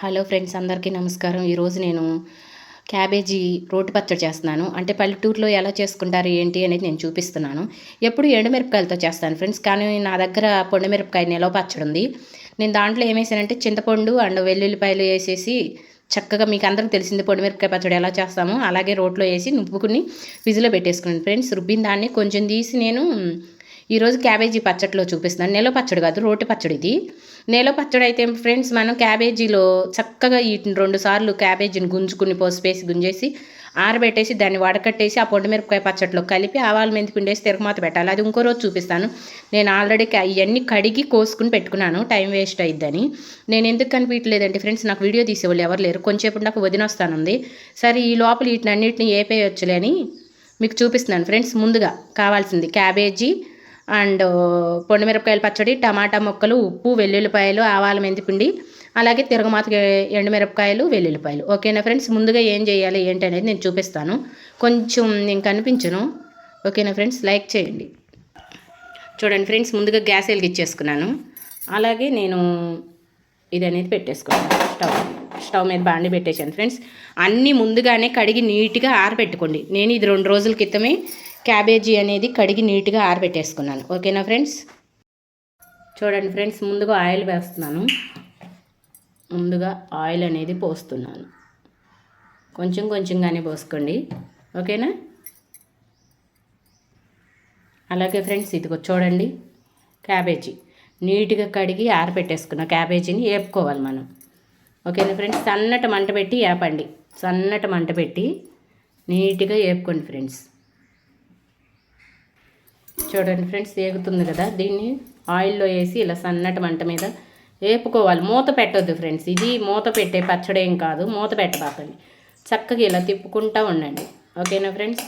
Hello friends అందరికీ నమస్కారం. ఈరోజు నేను క్యాబేజీ రోటి పచ్చడి చేస్తున్నాను. అంటే పల్లెటూరులో ఎలా చేసుకుంటారు ఏంటి అనేది నేను చూపిస్తున్నాను. ఎప్పుడు ఎండుమిరపకాయలతో చేస్తాను ఫ్రెండ్స్ కానీ నా దగ్గర పొండుమిరపకాయ నిలవ పచ్చడి ఉంది. నేను దాంట్లో ఏమేసానంటే చింతపండు అండ్ వెల్లుల్లిపాయలు వేసేసి చక్కగా మీకు అందరికి తెలిసింది పొడిమిరపకాయ పచ్చడి ఎలా చేస్తామో అలాగే రోట్లో వేసి నువ్వుకుని విజిలో పెట్టేసుకున్నాను ఫ్రెండ్స్. రుబ్బిన దాన్ని కొంచెం తీసి నేను ఈరోజు క్యాబేజీ పచ్చడిలో చూపిస్తున్నాను. నెల పచ్చడి కాదు రోటి పచ్చడి ఇది. నేల పచ్చడి అయితే ఫ్రెండ్స్ మనం క్యాబేజీలో చక్కగా ఈ రెండు సార్లు క్యాబేజీని గుంజుకుని పోసిపేసి గుంజేసి ఆరబెట్టేసి దాన్ని వడకట్టేసి ఆ పొండిమిరపకాయ పచ్చట్లో కలిపి ఆవాల మెంతి పిండేసి తిరగమాత పెట్టాలి. అది ఇంకో రోజు చూపిస్తాను. నేను ఆల్రెడీ ఇవన్నీ కడిగి కోసుకుని పెట్టుకున్నాను. టైం వేస్ట్ అయిద్దని. నేను ఎందుకు కనిపించలేదంటే ఫ్రెండ్స్ నాకు వీడియో తీసేవాళ్ళు ఎవరు లేరు. కొంచెంసేపు నాకు వదినొస్తానుంది సరే ఈ లోపల వీటిని అన్నిటిని ఏపేయొచ్చులే అని మీకు చూపిస్తున్నాను ఫ్రెండ్స్ ముందుగా కావాల్సింది క్యాబేజీ అండ్ పొండిమిరపకాయల పచ్చడి టమాటా ముక్కలు ఉప్పు వెల్లుల్లిపాయలు ఆవాల మెంతిపిండి అలాగే తిరగమాత ఎండుమిరపకాయలు వెల్లుల్లిపాయలు. ఓకేనా ఫ్రెండ్స్? ముందుగా ఏం చేయాలి ఏంటి అనేది నేను చూపిస్తాను. కొంచెం నేను కనిపించను. ఓకేనా ఫ్రెండ్స్? లైక్ చేయండి. చూడండి ఫ్రెండ్స్ ముందుగా గ్యాస్ వెలిగించేసుకున్నాను. అలాగే నేను ఇది అనేది పెట్టేసుకున్నాను. స్టవ్ స్టవ్ మీద బాండి పెట్టేశాను. ఫ్రెండ్స్ అన్నీ ముందుగానే కడిగి నీట్గా ఆరబెట్టుకోండి. నేను ఇది రెండు రోజుల క్రితమే క్యాబేజీ అనేది కడిగి నీట్గా ఆరబెట్టేసుకున్నాను. ఓకేనా ఫ్రెండ్స్? చూడండి ఫ్రెండ్స్ ముందుగా ఆయిల్ వేస్తున్నాను. ముందుగా ఆయిల్ అనేది పోస్తున్నాను. కొంచెం కొంచెంగానే పోసుకోండి. ఓకేనా? అలాగే ఫ్రెండ్స్ ఇదిగో చూడండి క్యాబేజీ. నీట్గా కడిగి ఆరబెట్టేసుకున్న క్యాబేజీని వేపుకోవాలి మనం. ఓకేనా ఫ్రెండ్స్? సన్నటి మంట పెట్టి వేపండి సన్నటి మంట పెట్టి నీట్గా వేపుకోండి ఫ్రెండ్స్. చూడండి ఫ్రెండ్స్ వేగుతుంది కదా. దీన్ని ఆయిల్లో వేసి ఇలా సన్నటి మంట మీద వేపుకోవాలి. మూత పెట్టొద్దు ఫ్రెండ్స్. ఇది మూత పెట్టే పచ్చడి ఏం కాదు. మూత పెట్టబాకండి. చక్కగా ఇలా తిప్పుకుంటూ ఉండండి. ఓకేనా ఫ్రెండ్స్?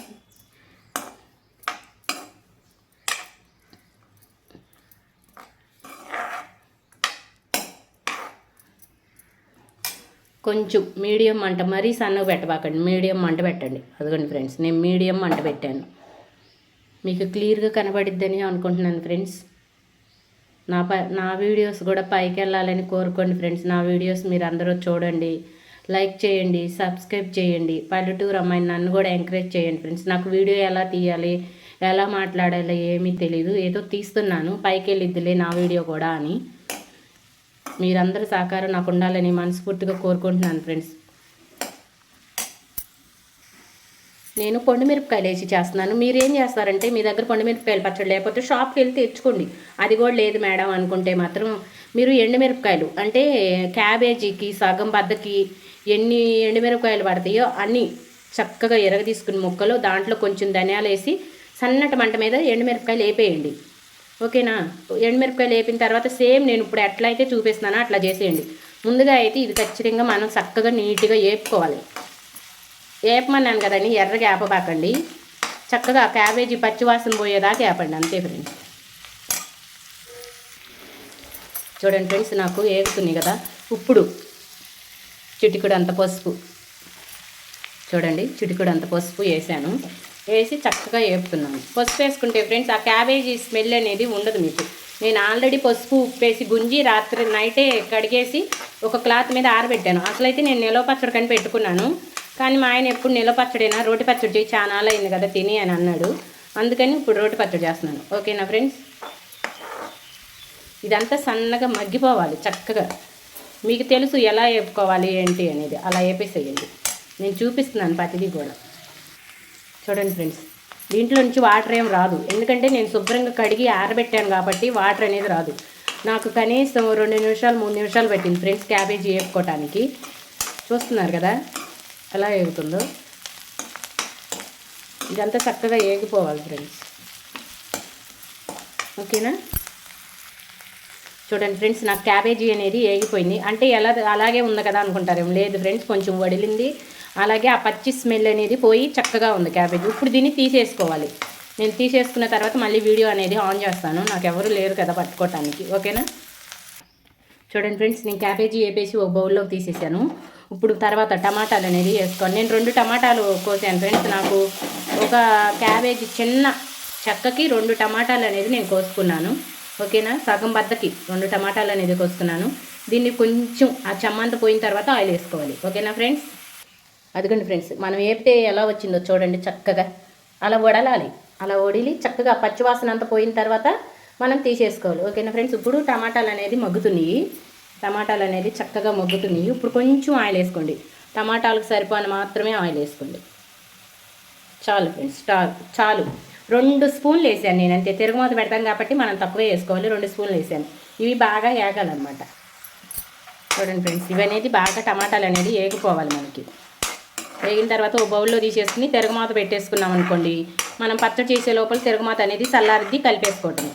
కొంచెం మీడియం మంట మరీ సన్నగా పెట్టబాకండి. మీడియం మంట పెట్టండి. అదిగోండి ఫ్రెండ్స్ నేను మీడియం మంట పెట్టాను. మీకు క్లియర్గా కనబడిద్దని అనుకుంటున్నాను ఫ్రెండ్స్. నా ప నా వీడియోస్ కూడా పైకి వెళ్ళాలని కోరుకోండి ఫ్రెండ్స్. నా వీడియోస్ మీరు అందరూ చూడండి లైక్ చేయండి సబ్స్క్రైబ్ చేయండి. పల్లెటూరు అమ్మాయి నన్ను కూడా ఎంకరేజ్ చేయండి ఫ్రెండ్స్. నాకు వీడియో ఎలా తీయాలి ఎలా మాట్లాడాలి ఏమీ తెలీదు. ఏదో తీస్తున్నాను పైకి వెళ్ళిద్దిలే నా వీడియో కూడా అని. మీరందరూ సహకారం నాకు ఉండాలని మనస్ఫూర్తిగా కోరుకుంటున్నాను ఫ్రెండ్స్. నేను మిరపకాయలు వేసి చేస్తున్నాను. మీరు ఏం చేస్తారంటే మీ దగ్గర మిరపకాయలు పచ్చడి లేకపోతే షాప్కి వెళ్ళి తెచ్చుకోండి. అది కూడా లేదు మేడం అనుకుంటే మాత్రం మీరు ఎండుమిరపకాయలు అంటే క్యాబేజీకి సగం బద్దకి ఎన్ని ఎండుమిరపకాయలు పడతాయో అన్నీ చక్కగా ఎరగ తీసుకుని ముక్కలు దాంట్లో కొంచెం ధనియాలు వేసి సన్నటి మంట మీద ఎండుమిరపకాయలు వేపేయండి. ఓకేనా? ఎండుమిరపకాయలు వేపిన తర్వాత సేమ్ నేను ఇప్పుడు ఎట్లా అయితే చూపిస్తున్నానో అట్లా చేసేయండి. ముందుగా అయితే ఇది ఖచ్చితంగా మనం చక్కగా నీట్గా వేపుకోవాలి. వేపమన్నాను కదండి ఎర్రగా వేపబాకండి చక్కగా క్యాబేజీ పచ్చివాసన పోయేదాకా వేపండి అంతే ఫ్రెండ్స్. చూడండి ఫ్రెండ్స్ నాకు వేగుతుంది కదా ఇప్పుడు చిటికుడు అంత పసుపు. చూడండి చిటికుడు అంత పసుపు వేసాను. వేసి చక్కగా వేపుతున్నాను పసుపు వేసుకుంటే ఫ్రెండ్స్ ఆ క్యాబేజీ స్మెల్ అనేది ఉండదు మీకు. నేను ఆల్రెడీ పసుపు ఉప్పేసి గుంజి రాత్రి నైటే కడిగేసి ఒక క్లాత్ మీద ఆరబెట్టాను. అసలైతే నేను నిలవ పచ్చడి కని పెట్టుకున్నాను కానీ మా ఆయన ఎప్పుడు నిల పచ్చడైనా? రోటి పచ్చడి చాలా అయింది కదా తిని అని అన్నాడు. అందుకని ఇప్పుడు రోటి పచ్చడి చేస్తున్నాను. ఓకేనా ఫ్రెండ్స్? ఇదంతా సన్నగా మగ్గిపోవాలి చక్కగా. మీకు తెలుసు ఎలా వేపుకోవాలి ఏంటి అనేది. అలా వేపేసేయండి. నేను చూపిస్తున్నాను ప్రతిదీ కూడా. చూడండి ఫ్రెండ్స్ దీంట్లో నుంచి వాటర్ ఏం రాదు. ఎందుకంటే నేను శుభ్రంగా కడిగి ఆరబెట్టాను కాబట్టి వాటర్ అనేది రాదు. నాకు కనీసం రెండు నిమిషాలు మూడు నిమిషాలు పెట్టింది ఫ్రెండ్స్ క్యాబేజీ వేపుకోవటానికి చూస్తున్నారు కదా? ఎలా ఏగుతుందో ఇదంతా చక్కగా ఏగిపోవాలి ఫ్రెండ్స్. ఓకేనా? చూడండి ఫ్రెండ్స్ నాకు క్యాబేజీ అనేది ఏగిపోయింది. అంటే ఎలా అలాగే ఉంది కదా అనుకుంటారేమో. లేదు ఫ్రెండ్స్ కొంచెం వడిలింది. అలాగే ఆ పచ్చి స్మెల్ అనేది పోయి చక్కగా ఉంది క్యాబేజీ. ఇప్పుడు దీన్ని తీసేసుకోవాలి. నేను తీసేసుకున్న తర్వాత మళ్ళీ వీడియో అనేది ఆన్ చేస్తాను. నాకు ఎవరు లేరు కదా పట్టుకోవటానికి ఓకేనా? చూడండి ఫ్రెండ్స్ నేను క్యాబేజీ వేపేసి ఒక బౌల్లోకి తీసేసాను. ఇప్పుడు తర్వాత టమాటాలు అనేది వేసుకోండి నేను రెండు టమాటాలు కోసాను ఫ్రెండ్స్ నాకు ఒక క్యాబేజీ చిన్న చెక్కకి రెండు టమాటాలు అనేది నేను కోసుకున్నాను. ఓకేనా? సగం బద్దకి రెండు టమాటాలు అనేది కోసుకున్నాను. దీన్ని కొంచెం ఆ చెమ్మంత పోయిన తర్వాత ఆయిల్ వేసుకోవాలి. ఓకేనా ఫ్రెండ్స్? అదిగండి ఫ్రెండ్స్ మనం వేపితే ఎలా వచ్చిందో చూడండి చక్కగా. అలా వడలాలి. అలా వడిలి చక్కగా పచ్చివాసన అంతా పోయిన తర్వాత మనం తీసేసుకోవాలి. ఓకేనా ఫ్రెండ్స్? ఇప్పుడు టమాటాలు అనేది మగ్గుతున్నాయి. టమాటాలు అనేది చక్కగా మగ్గుతున్నాయి. ఇప్పుడు కొంచెం ఆయిల్ వేసుకోండి. టమాటాలకు సరిపోని మాత్రమే ఆయిల్ వేసుకోండి. చాలు ఫ్రెండ్స్ చాలు చాలు. రెండు స్పూన్లు వేసాను నేను అంతే. తిరుగుమూత పెడతాం కాబట్టి మనం తక్కువే వేసుకోవాలి. రెండు స్పూన్లు వేసాను. ఇవి బాగా ఏగాలన్నమాట. చూడండి ఫ్రెండ్స్ ఇవి అనేది బాగా టమాటాలు అనేది ఏగిపోవాలి మనకి. వేగిన తర్వాత ఓ బౌల్లో తీసేసుకుని తిరగమాత పెట్టేసుకున్నాం అనుకోండి మనం పచ్చడి చేసే లోపల తిరగమాత అనేది చల్లారిద్ది కలిపేసుకోవటం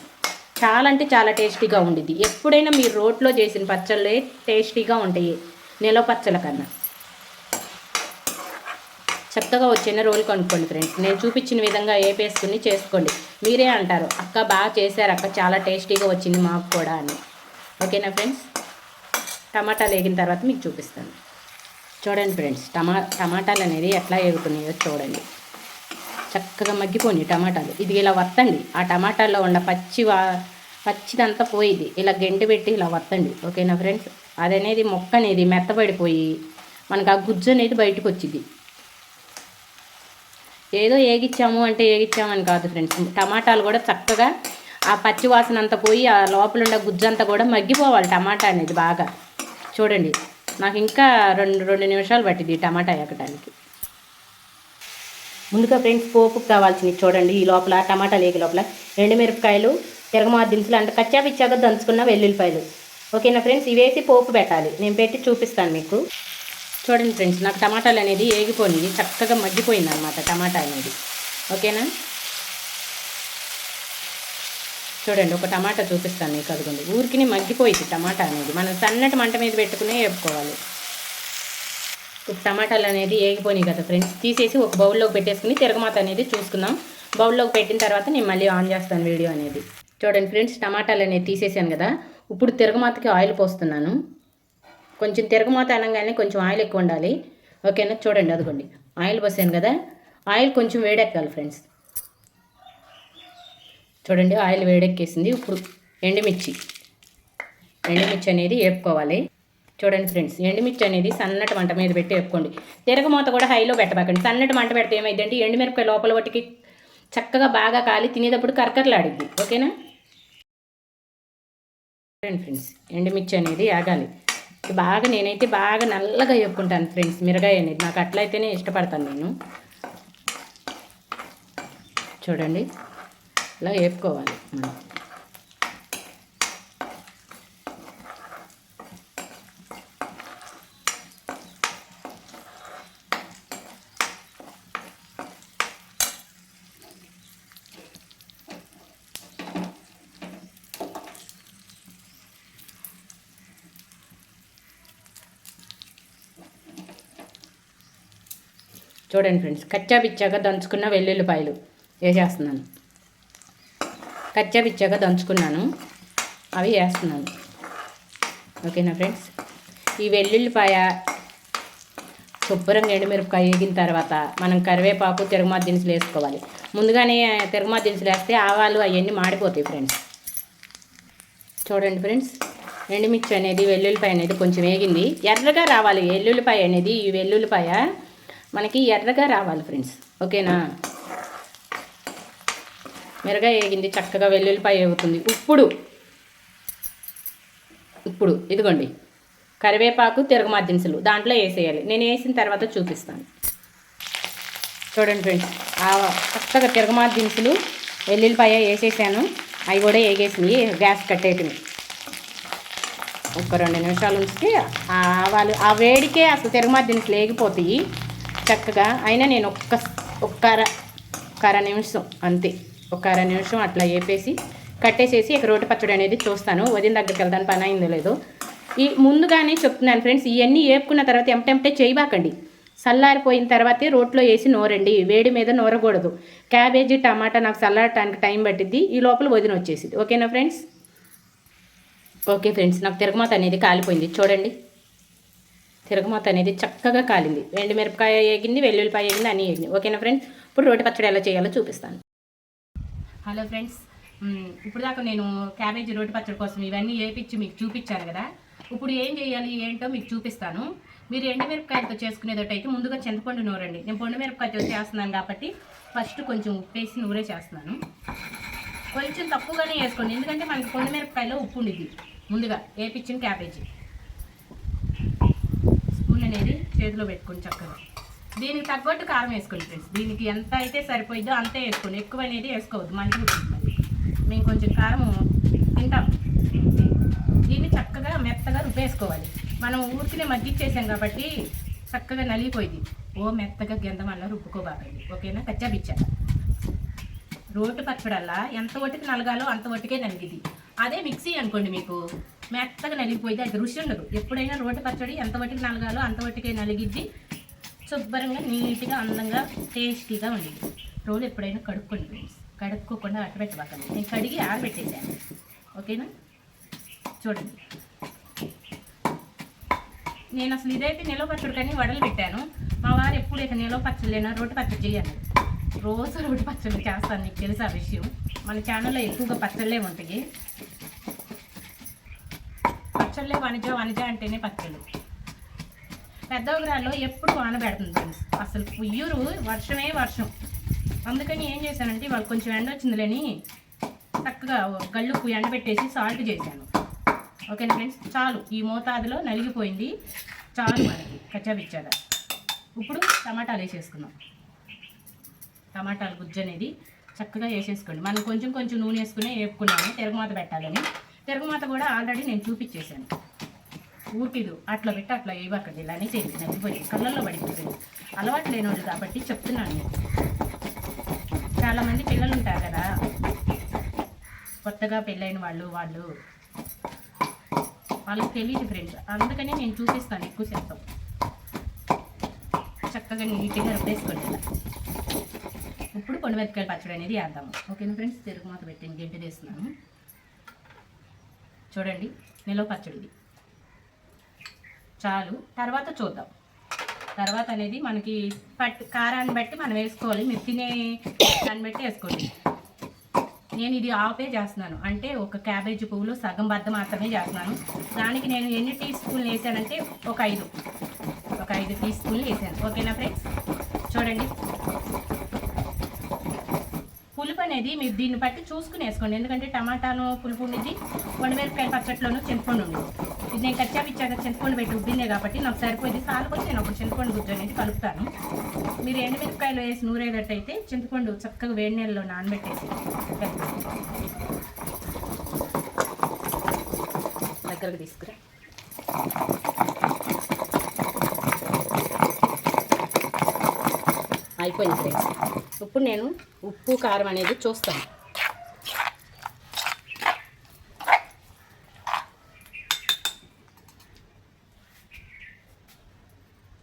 చాలా అంటే చాలా టేస్టీగా ఉండిద్ది. ఎప్పుడైనా మీరు రోట్లో చేసిన పచ్చళ్ళే టేస్టీగా ఉంటాయి. నిలవ పచ్చల కన్నా. చక్కగా వచ్చిన రోలు కొనుక్కోండి ఫ్రెండ్స్. నేను చూపించిన విధంగా వేపేసుకుని చేసుకోండి. మీరే అంటారు అక్క బాగా చేశారు అక్క చాలా టేస్టీగా వచ్చింది మాకు కూడా అని. ఓకేనా ఫ్రెండ్స్? టమాటాలు వేగిన తర్వాత మీకు చూపిస్తాను. చూడండి ఫ్రెండ్స్ టమా టమాటాలు అనేది ఎట్లా వేగుతున్నాయో చూడండి. చక్కగా మగ్గిపోయి టమాటాలు. ఇది ఇలా వత్తండి. ఆ టమాటాల్లో ఉన్న పచ్చి వా పచ్చిదంతా పోయిది. ఇలా గెంటి పెట్టి ఇలా వత్తండి. ఓకేనా ఫ్రెండ్స్? అదనేది మొక్క అనేది మెత్తబడిపోయి మనకు ఆ గుజ్జు అనేది బయటకు వచ్చింది ఏదో ఏగిచ్చాము అంటే ఏగిచ్చామని కాదు ఫ్రెండ్స్. టమాటాలు కూడా చక్కగా ఆ పచ్చి వాసన అంతా పోయి ఆ లోపల ఉన్న గుజ్జు అంతా కూడా మగ్గిపోవాలి టమాటా అనేది బాగా. చూడండి. నాకు ఇంకా రెండు రెండు నిమిషాలు పట్టింది టమాటా ఎక్కడానికి ముందుగా ఫ్రెండ్స్ పోపుకు కావాల్సినవి చూడండి. ఈ లోపల టమాటా లేక లోపల ఎండుమిరపకాయలు తిరగమారు దినుసులు అంటే కచ్చా పిచ్చాగా దంచుకున్న వెల్లుల్లిపాయలు. ఓకేనా ఫ్రెండ్స్? ఇవేసి పోపు పెట్టాలి. నేను పెట్టి చూపిస్తాను మీకు. చూడండి ఫ్రెండ్స్ నాకు టమాటాలు అనేది ఏగిపోయింది చక్కగా మగ్గిపోయింది అనమాట టమాటా అనేది. ఓకేనా? చూడండి ఒక టమాటా చూపిస్తాను మీకు. అదిగోండి. ఊరికి మగ్గిపోయింది టమాటా అనేది. మనం సన్నటి మంట మీద పెట్టుకునే వేపుకోవాలి. ఇప్పుడు టమాటాలు అనేది ఏగిపోయినాయి కదా ఫ్రెండ్స్ తీసేసి ఒక బౌల్లోకి పెట్టేసుకుని తిరగమాత అనేది చూసుకుందాం. బౌల్లోకి పెట్టిన తర్వాత నేను మళ్ళీ ఆన్ చేస్తాను వీడియో అనేది. చూడండి ఫ్రెండ్స్ టమాటాలు అనేది తీసేసాను కదా. ఇప్పుడు తిరగమాతకి ఆయిల్ పోస్తున్నాను. కొంచెం తిరగమాత అనగానే కొంచెం ఆయిల్ ఎక్కువ ఉండాలి. ఓకేనా? చూడండి అదిగోండి. ఆయిల్ పోసాను కదా. ఆయిల్ కొంచెం వేడెక్కాలి ఫ్రెండ్స్. చూడండి ఆయిల్ వేడెక్కేసింది. ఇప్పుడు ఎండుమిర్చి. ఎండుమిర్చి అనేది వేపుకోవాలి. చూడండి ఫ్రెండ్స్ ఎండుమిర్చి అనేది సన్నటి మంట మీద పెట్టి వేపుకోండి. తిరగమూత కూడా హైలో పెట్టబాకండి. సన్నటి మంట పెడితే ఏమైందంటే ఎండుమిరపకాయ లోపల వాటికి చక్కగా బాగా కాలి తినేటప్పుడు కరకరలాడింది ఓకేనా? చూడండి ఫ్రెండ్స్ ఎండుమిర్చి అనేది ఆగాలి బాగా నేనైతే బాగా నల్లగా వేపుకుంటాను ఫ్రెండ్స్ మిరగాయ అనేది. నాకు అట్లయితేనే ఇష్టపడతాను నేను. చూడండి ఇలా వేపుకోవాలి మనం. చూడండి ఫ్రెండ్స్ కచ్చా పిచ్చాగా దంచుకున్న వెల్లుల్లిపాయలు వేసేస్తున్నాను. కచ్చా పిచ్చాగా దంచుకున్నాను అవి వేస్తున్నాను. ఓకేనా ఫ్రెండ్స్ ఈ వెల్లుల్లిపాయ శుభ్రంగా ఎండుమిరపకాయ వేగిన తర్వాత మనం కరివేపాకు తిరగమాత దినుసులు వేసుకోవాలి. ముందుగానే తిరగమాత దినుసులు వేస్తే ఆవాలు అవన్నీ మాడిపోతాయి ఫ్రెండ్స్ చూడండి ఫ్రెండ్స్ ఎండుమిర్చి అనేది వెల్లుల్లిపాయ అనేది కొంచెం వేగింది. ఎర్రగా రావాలి. వెల్లుల్లిపాయ అనేది ఈ వెల్లుల్లిపాయ మనకి ఎర్రగా రావాలి ఫ్రెండ్స్. ఓకేనా? మెరగా వేగింది చక్కగా వెల్లుల్లిపాయ అవుతుంది ఇప్పుడు ఇప్పుడు ఇదిగోండి. కరివేపాకు తిరగమాత దినుసులు దాంట్లో వేసేయాలి నేను వేసిన తర్వాత చూపిస్తాను. చూడండి ఫ్రెండ్స్. చక్కగా తిరగమాత దినుసులు వెల్లుల్లిపాయ వేసేసాను అవి కూడా వేగేసినాయి గ్యాస్ కట్టేటివి. ఒక రెండు నిమిషాలు ఉంచితే ఆవాలు ఆ వేడికే అసలు తిరగమాత దినుసులు వేగిపోతాయి చక్కగా అయినా నేను ఒక్క ఒక్క అర ఒక అర నిమిషం అంతే ఒక అర నిమిషం అట్లా వేపేసి కట్టేసేసి ఇక రోటి పచ్చడి అనేది చూస్తాను వదిన దగ్గరికి వెళ్తాను పని అయిందో లేదో. ఈ ముందుగానే చెప్తున్నాను ఫ్రెండ్స్ ఇవన్నీ వేపుకున్న తర్వాత ఎంటెంటే చేయబాకండి. చల్లారిపోయిన తర్వాతే రోట్లో వేసి నోరండి. వేడి మీద నోరకూడదు. క్యాబేజీ టమాటా నాకు చల్లారటానికి టైం పట్టిద్ది. ఈ లోపల వదిన వచ్చేసింది. ఓకేనా ఫ్రెండ్స్? ఓకే ఫ్రెండ్స్ నాకు తిరగమాత అనేది కాలిపోయింది. చూడండి. తిరగమాత అనేది చక్కగా కాలింది. ఎండు మిరపకాయ వేగింది వెల్లుల్లిపాయ వేగింది అన్నీ వేగింది. ఓకేనా ఫ్రెండ్స్ ఇప్పుడు రోటి పచ్చడి ఎలా చేయాలో చూపిస్తాను. హలో ఫ్రెండ్స్ ఇప్పుడు దాకా నేను క్యాబేజీ రోటి పచ్చడి కోసం ఇవన్నీ వేపించి మీకు చూపించాను కదా. ఇప్పుడు ఏం చేయాలి ఏంటో మీకు చూపిస్తాను. మీరు ఎండుమిరపకాయలతో చేసుకునేటట్టయితే ముందుగా చింతపండు నూరండి. నేను పొండు మిరపకాయతో చేస్తున్నాను కాబట్టి ఫస్ట్ కొంచెం ఉప్పు వేసి నూరే చేస్తున్నాను. కొంచెం తక్కువగానే వేసుకోండి. ఎందుకంటే మనకి పొండు మిరపకాయలో ఉప్పు ఉండిద్ది. ముందుగా వేపించిన క్యాబేజీ. అనేది చేతిలో పెట్టుకుని చక్కగా. దీనికి తగ్గట్టు కారం వేసుకోండి ఫ్రెండ్స్. దీనికి ఎంత అయితే సరిపోయిద్దో అంతే వేసుకోండి. ఎక్కువ అనేది వేసుకోవద్దు. మళ్ళీ మేము కొంచెం కారం తింటాం. దీన్ని చక్కగా మెత్తగా రుబ్బేసుకోవాలి. మనం ఊరికినే మగ్గిచ్చేసాం కాబట్టి చక్కగా నలిగిపోయింది. ఓ మెత్తగా గెందం వల్ల రుబ్బుకోబాకండి ఓకేనా? కచ్చా బిచ్చా రోటు పచ్చడల్లా ఎంత ఒట్టికి నలగాలో అంత ఒట్టికే నలిగిది. అదే మిక్సీ అనుకోండి మీకు. మెత్తగా నలిగిపోయింది. అది రుచి ఉండదు. ఎప్పుడైనా రోటి పచ్చడి ఎంత వట్టికి నలగాలో అంత వట్టికే నలిగిద్ది. శుభ్రంగా నీట్గా అందంగా టేస్టీగా ఉండేది రోలు ఎప్పుడైనా కడుక్కోండి కడుక్కోకుండా కడుక్కోకుండా అట్టబెట్టబాకండి నేను కడిగి ఆరబెట్టేసాను ఓకేనా? చూడండి. నేను అసలు ఇదైతే నిలవ పచ్చడి కానీ వడలు పెట్టాను. మా వారు ఎప్పుడు ఇక నిలవ పచ్చడిలేనా రోటి పచ్చడి చేయాలి రోజు రోటి పచ్చడి చేస్తాను. నీకు తెలుసు ఆ విషయం? మన ఛానల్లో ఎక్కువగా పచ్చళ్ళే ఉంటాయి. పచ్చళ్ళే వనజ వనజ అంటేనే పచ్చళ్ళు. పెద్దవగ్రాల్లో ఎప్పుడు వాన పెడుతుంది అసలు పుయ్యూరు వర్షమే వర్షం. అందుకని ఏం చేశానంటే వాళ్ళు కొంచెం ఎండ వచ్చిందిలేని చక్కగా గళ్ళుకు ఎండబెట్టేసి సాల్ట్ చేశాను. ఓకేనా ఫ్రెండ్స్? చాలు. ఈ మోతాదులో నలిగిపోయింది. చాలు మనకి కచ్చాబిచ్చాగా ఇప్పుడు టమాటాలు వేసేసుకుందాం. టమాటాలు గుజ్జు అనేది చక్కగా వేసేసుకోండి. మనం కొంచెం కొంచెం నూనె వేసుకుని వేపుకున్నాము. తిరగమాత పెట్టాలని. తిరగమాత కూడా ఆల్రెడీ నేను చూపించేశాను. ఊరికిదు అట్లా పెట్టి అట్లా వేయబాకండి ఇలానే చేయండి నచ్చిపోయి కళ్ళల్లో పడిపోతుంది అలవాటు లేని వాళ్ళు కాబట్టి చెప్తున్నాను నేను. చాలామంది పిల్లలు ఉంటారు కదా. కొత్తగా పెళ్ళైన వాళ్ళు వాళ్ళు వాళ్ళకి తెలియదు ఫ్రెండ్స్ అందుకనే నేను చూపిస్తాను ఎక్కువ శాతం. చక్కగా నీట్గా రుబ్బేసుకోండి ఇప్పుడు కొండ మెత్తకాయల పచ్చడి అనేది వేద్దాము. ఓకేనా ఫ్రెండ్స్ తిరుగు మాత పెట్టి ఇంకేంటి తీస్తున్నాను చూడండి నిలవ పచ్చడిది. చాలు. తర్వాత చూద్దాం. తర్వాత అనేది మనకి పట్టు కారాన్ని బట్టి మనం వేసుకోవాలి. మీరు తినే దాన్ని బట్టి వేసుకోండి. నేను ఇది ఆపే చేస్తున్నాను. అంటే ఒక క్యాబేజీ పువ్వులు సగం బద్ద మాత్రమే చేస్తున్నాను. దానికి నేను ఎన్ని టీ స్పూన్లు వేసానంటే ఒక ఐదు. ఒక ఐదు టీ స్పూన్లు వేసాను. ఓకేనా ఫ్రెండ్స్? చూడండి. అనేది మీరు దీన్ని బట్టి చూసుకుని వేసుకోండి. ఎందుకంటే టమాటాను పులుపు ఉండేది వండమిరపకాయ పచ్చట్లోనూ చింతపండు ఉండేది ఇది నేను కచ్చాపిచ్చాక చింతపండు పెట్టి ఉబ్బిందే కాబట్టి నాకు సరిపోయింది. సాలుకొని నేను ఒక చింతపండు గుజ్జు అనేది కలుపుతాను. మీరు ఎండుమిరపకాయలు వేసి నూరేటట్టయితే చింతపండు చక్కగా వేడి నీళ్ళలో నానబెట్టేసి దగ్గరకు తీసుకురా. అయిపోయింది ఫ్రెండ్స్. ఇప్పుడు నేను ఉప్పు కారం అనేది చూస్తాను.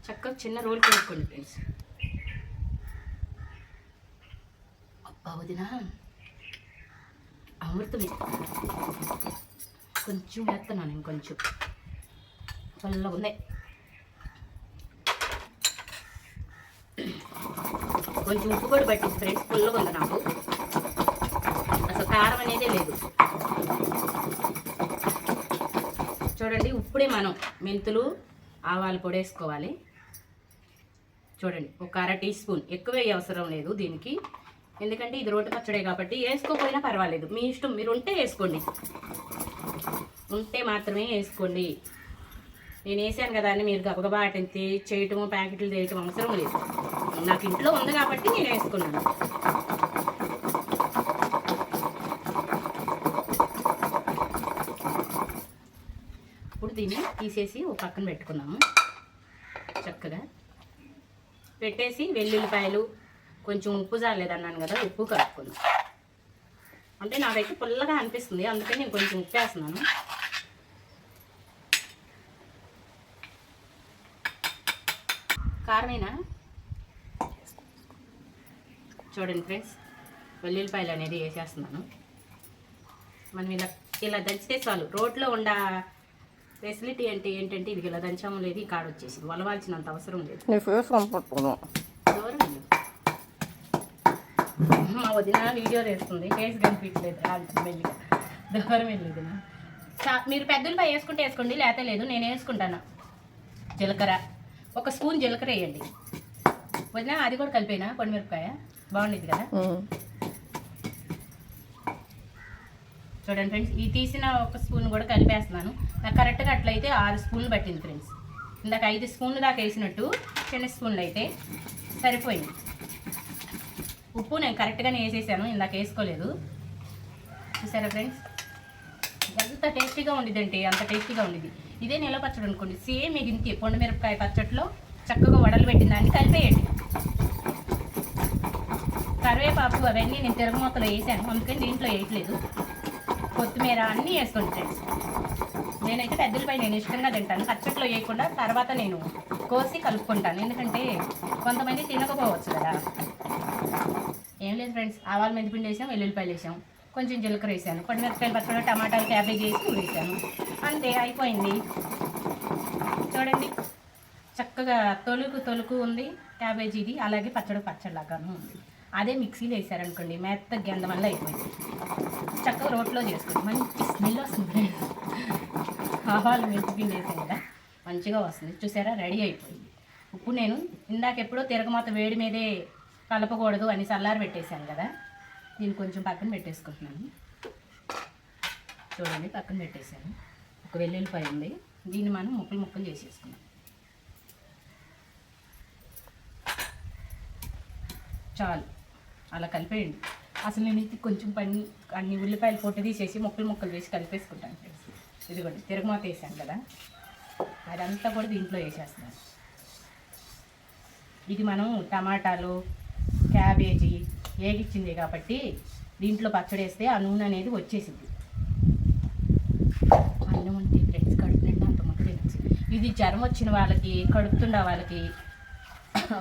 చక్కగా చిన్న రోల్ కొనుక్కోండి ఫ్రెండ్స్. అబ్బా వదినా అమృతం కొంచెం వేస్తున్నాను ఇంకొంచెం. చల్లగా ఉన్నాయి కొంచెం ఉప్పు కూడా పట్టింది ఫ్రెండ్స్ పుల్లగా ఉంది నాకు. అసలు కారం అనేది లేదు. చూడండి ఇప్పుడే మనం మెంతులు ఆవాలు పొడి వేసుకోవాలి చూడండి ఒక అర టీ స్పూన్. ఎక్కువ అవసరం లేదు దీనికి. ఎందుకంటే ఇది రోటి పచ్చడే కాబట్టి వేసుకోకపోయినా పర్వాలేదు. మీ ఇష్టం మీరు ఉంటే వేసుకోండి. ఉంటే మాత్రమే వేసుకోండి. నేను వేసాను కదా అని మీరు గబగబా అటెంతి చేయటము ప్యాకెట్లు చేయటం అవసరం లేదు. నాకు ఇంట్లో ఉంది కాబట్టి నేను వేసుకున్నాను. ఇప్పుడు దీన్ని తీసేసి ఒక పక్కన పెట్టుకున్నాము. చక్కగా. పెట్టేసి వెల్లుల్లిపాయలు కొంచెం ఉప్పు జాలేదన్నాను కదా ఉప్పు కలుపుకున్నాను అంటే నాకైతే పుల్లగా అనిపిస్తుంది అందుకని నేను కొంచెం ఉప్పు వేస్తున్నాను. చూడండి ఫ్రెండ్స్ వెల్లుల్లిపాయలు అనేది వేసేస్తున్నాను. మనం ఇలా ఇలా దంచితే చాలు. రోడ్లో ఉండ ఫెసిలిటీ అంటే ఏంటంటే ఇది ఇలా దంచడం లేదు ఈ కాడ వచ్చేసింది. వలవాల్సినంత అవసరం లేదు. మా వదిన వీడియో తీస్తుంది. ఫేస్ కనిపించలేదు. అంత మెల్లిగా. దూరం వెళ్ళేదినా మీరు పెద్దలపై వేసుకుంటే వేసుకోండి లేకపోతే లేదు నేను వేసుకుంటాను. జీలకర్ర. ఒక స్పూన్ జీలకర్ర వేయండి. వదినా అది కూడా కలిపేనా? పొడిమిరపకాయ? బాగుండేది కదా? చూడండి ఫ్రెండ్స్ ఈ తీసిన ఒక స్పూన్ కూడా కలిపేస్తున్నాను. నాకు కరెక్ట్గా అట్లయితే ఆరు స్పూన్లు పట్టింది ఫ్రెండ్స్. ఇందాక ఐదు స్పూన్లు దాకా వేసినట్టు చిన్న స్పూన్లు అయితే సరిపోయింది. ఉప్పు నేను కరెక్ట్గానే వేసేసాను ఇందాక వేసుకోలేదు. చూసారా ఫ్రెండ్స్? ఎంత టేస్టీగా ఉండిద్దంటే అంత టేస్టీగా ఉండిద్ది ఇదే నెల పచ్చడి అనుకోండి సేమ్ ఇది ఇంతే మిరపకాయ పచ్చట్లో చక్కగా వడలు పెట్టిన దాన్ని కలిపేయండి. కరివేపాకు అవన్నీ నేను తిరగమూతలో వేసాను. అందుకని దీంట్లో వేయట్లేదు. కొత్తిమీర అన్నీ వేసుకోండి ఫ్రెండ్స్ నేనైతే పెద్దలపై నేను ఇష్టంగా తింటాను. పచ్చట్లో వేయకుండా తర్వాత నేను కోసి కలుపుకుంటాను. ఎందుకంటే కొంతమంది తినకపోవచ్చు కదా. ఏం లేదు ఫ్రెండ్స్. ఆవాల మెంతిపిండి వేసాం వెల్లుల్లిపాయలు వేసాం. కొంచెం జీలకర్ర వేసాను. కొన్ని మిరపకాయలు పచ్చడి టమాటాలు క్యాబేజ్ వేసి వేసాను. అంతే అయిపోయింది. చూడండి. చక్కగా తొలుకు తొలుకు ఉంది క్యాబేజీది. అలాగే పచ్చడి పచ్చడిలాగాను ఉంది. అదే మిక్సీలో వేసారనుకోండి మెత్త గంధం వల్ల అయిపోయింది. చక్కగా రోట్లో చేసుకోండి. మంచి స్మెల్ వస్తుంది. ఆవాలు పిండి వేసాం కదా మంచిగా వస్తుంది. చూసారా? రెడీ అయిపోయింది. ఉప్పు నేను ఇందాక ఎప్పుడో తిరగమాత వేడి మీదే కలపకూడదు అని చల్లారి పెట్టేశాను కదా దీన్ని కొంచెం పక్కన పెట్టేసుకుంటున్నాను. చూడండి పక్కన పెట్టేశాను. ఒక వెల్లుల్లిపాయ ఉంది. దీన్ని మనం ముక్కలు ముక్కలు చేసేసుకున్నాం చాలు. అలా కలిపేయండి. అసలు నేను ఇది కొంచెం పని అన్ని ఉల్లిపాయలు పొట్టు తీసేసి ముక్కలు ముక్కలు వేసి కలిపేసుకుంటాను ఫ్రెండ్స్. ఇదిగోండి తిరగమాత వేసాను కదా. అదంతా కూడా దీంట్లో వేసేస్తున్నాను. ఇది మనం టమాటాలు క్యాబేజీ ఏగిచ్చింది కాబట్టి దీంట్లో పచ్చడి వేస్తే ఆ నూనె అనేది వచ్చేసింది అన్నం ఉంటే ఫ్రెండ్స్ కడుపు నిండా అంత ముక్క ఇది జ్వరం వచ్చిన వాళ్ళకి కడుపుతుండ వాళ్ళకి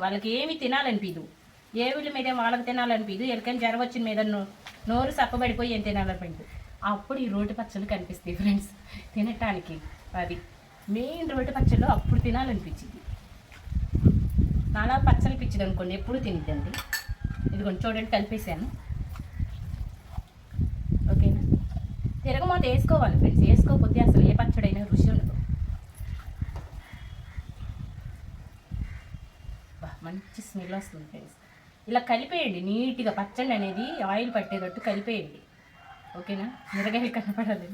వాళ్ళకి ఏమి తినాలనిపించదు ఏ వీళ్ళ మీద వాళ్ళకి తినాలనిపించదు ఎలకని జ్వరం వచ్చిన మీద నోరు సప్పబడిపోయి ఏం తినాలనిపించదు. అప్పుడు ఈ రోటి పచ్చళ్ళు కనిపిస్తాయి ఫ్రెండ్స్ తినటానికి అది. మెయిన్ రోటి పచ్చళ్ళు అప్పుడు తినాలనిపించింది. నాలా పచ్చలు పిచ్చిది అనుకోండి ఎప్పుడు తినిద్దండి. ఇదిగోండి చూడండి కలిపేసాను ఓకేనా? తిరగమాత వేసుకోవాలి ఫ్రెండ్స్ వేసుకోకపోతే అసలు ఏ పచ్చడైనా రుచి ఉండదు. మంచి స్మెల్ వస్తుంది ఫ్రెండ్స్ ఇలా కలిపేయండి నీట్గా పచ్చడి అనేది ఆయిల్ పట్టేటట్టు కలిపేయండి. ఓకేనా? మిరగాయలు కనపడాలి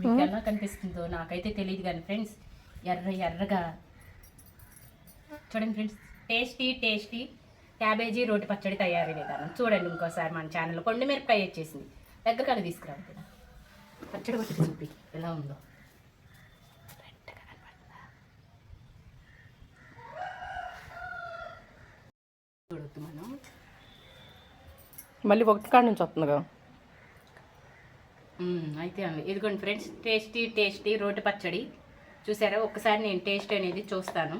మీకు ఎలా కనిపిస్తుందో నాకైతే తెలియదు కానీ ఫ్రెండ్స్ ఎర్ర ఎర్రగా. చూడండి ఫ్రెండ్స్ టేస్టీ టేస్టీ. క్యాబేజీ రోటి పచ్చడి తయారీ విధానం. చూడండి ఇంకోసారి మన ఛానల్లో కొండ మిరపకాయ వచ్చేసింది. దగ్గర కడ తీసుకురావు కదా. పచ్చడి చూపి ఎలా ఉందో? చూడొద్దు మనం. మళ్ళీ ఒకటి కాడ నుంచి వస్తుందిగా. మ్మ్, అయితే ఇదిగోండి ఫ్రెండ్స్ టేస్టీ టేస్టీ రోటి పచ్చడి. చూసారా? ఒక్కసారి నేను టేస్ట్ అనేది చూస్తాను.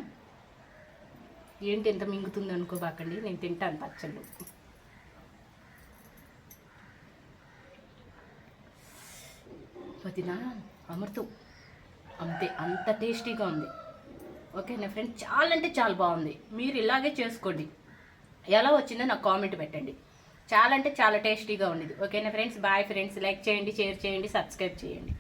ఏంటి ఎంత మింగుతుంది అనుకోబాకండి నేను తింటాను పచ్చళ్ళు. వదినా అమృతం. అంతే అంత టేస్టీగా ఉంది. ఓకేనా ఫ్రెండ్స్? చాలా అంటే చాలా బాగుంది. మీరు ఇలాగే చేసుకోండి. ఎలా వచ్చిందో నాకు కామెంట్ పెట్టండి. చాలా అంటే చాలా టేస్టీగా ఉండేది ఓకేనా ఫ్రెండ్స్? Bye friends. లైక్ చేయండి షేర్ చేయండి సబ్స్క్రైబ్ చేయండి.